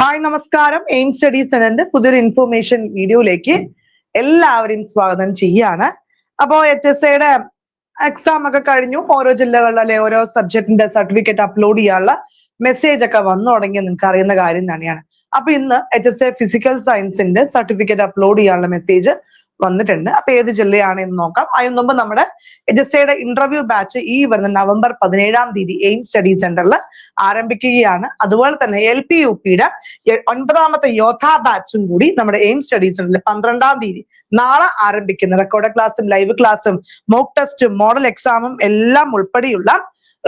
Hi നമസ്കാരം. Aim study സെന്ററിന്റെ പുതിയൊരു ഇൻഫോർമേഷൻ വീഡിയോയിലേക്ക് എല്ലാവരെയും സ്വാഗതം ചെയ്യാണ്. അപ്പോ എച്ച് എസ് എയുടെ എക്സാം ഒക്കെ കഴിഞ്ഞു. ഓരോ ജില്ലകളിൽ അല്ലെ ഓരോ സബ്ജക്റ്റിന്റെ സർട്ടിഫിക്കറ്റ് അപ്ലോഡ് ചെയ്യാനുള്ള മെസ്സേജ് ഒക്കെ വന്നു തുടങ്ങിയ നിങ്ങൾക്ക് അറിയുന്ന കാര്യം തന്നെയാണ്. അപ്പൊ ഇന്ന് എച്ച് എസ് എ ഫിസിക്കൽ സയൻസിന്റെ സർട്ടിഫിക്കറ്റ് അപ്ലോഡ് ചെയ്യാനുള്ള മെസ്സേജ് വന്നിട്ടുണ്ട്. അപ്പൊ ഏത് ജില്ലയാണ് എന്ന് നോക്കാം. അതിനു മുമ്പ് നമ്മുടെ എയുടെ ഇന്റർവ്യൂ ബാച്ച് ഈ വരുന്ന നവംബർ പതിനേഴാം തീയതി എയിം സ്റ്റഡി സെന്ററിൽ ആരംഭിക്കുകയാണ്. അതുപോലെ തന്നെ എൽ പി യു പിയുടെ ഒൻപതാമത്തെ യോധ ബാച്ചും കൂടി നമ്മുടെ എയിം സ്റ്റഡി സെന്ററിൽ പന്ത്രണ്ടാം തീയതി നാളെ ആരംഭിക്കുന്ന. റെക്കോർഡ് ക്ലാസ്സും ലൈവ് ക്ലാസ്സും മോക്ക് ടെസ്റ്റും മോഡൽ എക്സാമും എല്ലാം ഉൾപ്പെടെയുള്ള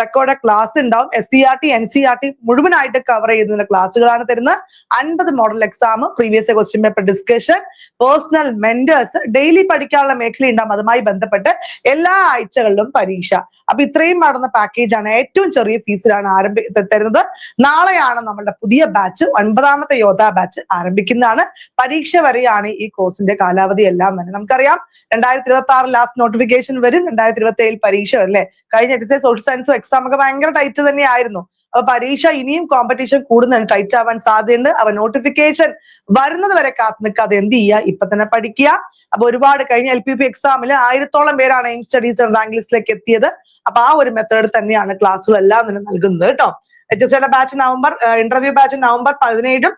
റെക്കോർഡ് ക്ലാസ് ഉണ്ടാവും S C R T N C R T മുഴുവനായിട്ട് കവർ ചെയ്യുന്ന ക്ലാസ്സുകളാണ് തരുന്നത്. അൻപത് model exam previous question paper discussion personal mentors daily പഠിക്കാനുള്ള മേഖല ഉണ്ടാവും. അതുമായി ബന്ധപ്പെട്ട് എല്ലാ ആഴ്ചകളിലും പരീക്ഷ. അപ്പൊ ഇത്രയും നടന്ന പാക്കേജാണ് ഏറ്റവും ചെറിയ ഫീസിലാണ് ആരംഭി തരുന്നത്. നാളെയാണ് നമ്മളുടെ പുതിയ ബാച്ച് ഒൻപതാമത്തെ യോദ്ധാ ബാച്ച് ആരംഭിക്കുന്നതാണ്. പരീക്ഷ വരെയാണ് ഈ കോഴ്സിന്റെ കാലാവധി എല്ലാം തന്നെ. നമുക്കറിയാം രണ്ടായിരത്തി ഇരുപത്തി ആറ് ലാസ്റ്റ് നോട്ടിഫിക്കേഷൻ വരും. രണ്ടായിരത്തി ഇരുപത്തി ഏഴിൽ പരീക്ഷ വരും അല്ലെ? കഴിഞ്ഞ എക്സൈസ് സോഷ്യൽ സയൻസും എക്സാം ഒക്കെ ഭയങ്കര ടൈറ്റ് തന്നെയായിരുന്നു. അപ്പൊ പരീക്ഷ ഇനിയും കോമ്പറ്റീഷൻ കൂടുതൽ ടൈറ്റ് ആവാൻ സാധ്യതയുണ്ട്. അപ്പൊ നോട്ടിഫിക്കേഷൻ വരുന്നത് വരെ കാത്തു നിൽക്കാതെ എന്ത് ചെയ്യുക? ഇപ്പൊ തന്നെ പഠിക്കുക. അപ്പൊ ഒരുപാട് കഴിഞ്ഞ എൽ പി പി എക്സാമിൽ ആയിരത്തോളം പേരാണ് എയിം സ്റ്റഡീസ് റാങ്ക് ലിസ്റ്റിലേക്ക് എത്തിയത്. അപ്പൊ ആ ഒരു മെത്തേഡ് തന്നെയാണ് ക്ലാസ്സുകളെല്ലാം തന്നെ നൽകുന്നത് കേട്ടോ. H S batch November interview batch November പതിനേഴും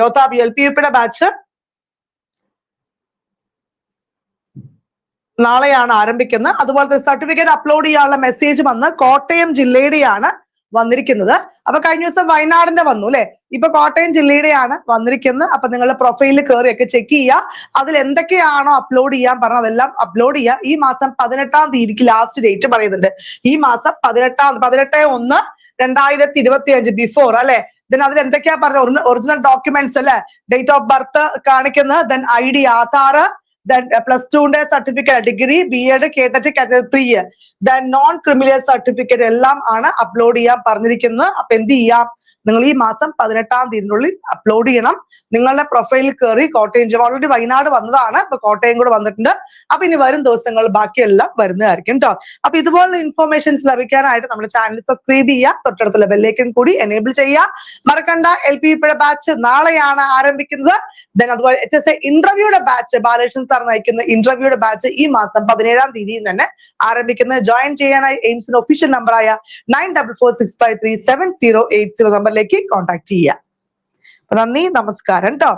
യോത്ത എൽ പി യു പിയുടെ ബാച്ച് നാളെയാണ് ആരംഭിക്കുന്നത്. അതുപോലെ സർട്ടിഫിക്കറ്റ് അപ്ലോഡ് ചെയ്യാനുള്ള മെസ്സേജ് വന്ന് കോട്ടയം ജില്ലയുടെയാണ് വന്നിരിക്കുന്നത്. അപ്പൊ കഴിഞ്ഞ ദിവസം വയനാടിന്റെ വന്നു അല്ലെ? ഇപ്പൊ കോട്ടയം ജില്ലയുടെയാണ് വന്നിരിക്കുന്നത്. അപ്പൊ നിങ്ങളുടെ പ്രൊഫൈലിൽ കയറിയൊക്കെ ചെക്ക് ചെയ്യുക. അതിൽ എന്തൊക്കെയാണോ അപ്ലോഡ് ചെയ്യാൻ പറഞ്ഞത് അതെല്ലാം അപ്ലോഡ് ചെയ്യുക. ഈ മാസം പതിനെട്ടാം തീയതിക്ക് ലാസ്റ്റ് ഡേറ്റ് പറയുന്നുണ്ട്. ഈ മാസം പതിനെട്ടാം പതിനെട്ട് ഒന്ന് രണ്ടായിരത്തി ഇരുപത്തി അഞ്ച് ബിഫോർ അല്ലെ? ദെൻ അതിൽ എന്തൊക്കെയാ പറഞ്ഞത്? ഒറിജിനൽ ഡോക്യുമെന്റ്സ് അല്ലെ? ഡേറ്റ് ഓഫ് ബർത്ത് കാണിക്കുന്നത്. Then I D Aadhaar plus ടുവിന്റെ certificate degree B Ed കേട്ടറ്റ് category three then non criminal certificate എല്ലാം ആണ് അപ്ലോഡ് ചെയ്യാൻ പറഞ്ഞിരിക്കുന്നത്. അപ്പൊ എന്ത് ചെയ്യാം? നിങ്ങൾ ഈ മാസം പതിനെട്ടാം തീയതിനുള്ളിൽ അപ്ലോഡ് ചെയ്യണം. നിങ്ങളുടെ പ്രൊഫൈലിൽ കയറി കോട്ടയം ജില്ല ഓൾറെഡി വയനാട് വന്നതാണ്. ഇപ്പൊ കോട്ടയം കൂടെ വന്നിട്ടുണ്ട്. അപ്പൊ ഇനി വരും ദിവസങ്ങൾ ബാക്കിയെല്ലാം വരുന്നതായിരിക്കും കേട്ടോ അപ്പൊ ഇതുപോലുള്ള ഇൻഫോർമേഷൻസ് ലഭിക്കാനായിട്ട് നമ്മുടെ ചാനൽ സബ്സ്ക്രൈബ് ചെയ്യുക. തൊട്ടടുത്തുള്ള ബെല്ലേക്കും കൂടി എനേബിൾ ചെയ്യുക. മറക്കണ്ട എൽ പി ബാച്ച് നാളെയാണ് ആരംഭിക്കുന്നത്. ദെൻ അതുപോലെ എച്ച് എസ് എ ഇന്റർവ്യൂയുടെ ബാച്ച് ബാലകൃഷ്ണൻ സാർ നയിക്കുന്ന ഇന്റർവ്യൂയുടെ ബാച്ച് ഈ മാസം പതിനേഴാം തീയതിയിൽ തന്നെ ആരംഭിക്കുന്നത്. ജോയിൻ ചെയ്യാനായി എയിംസിന്റെ ഒഫീഷ്യൽ നമ്പറായ nine double four six five three seven zero eight zero നമ്പറിലേക്ക് കോൺടാക്ട് ചെയ്യുക. നന്ദി നമസ്കാരം കേട്ടോ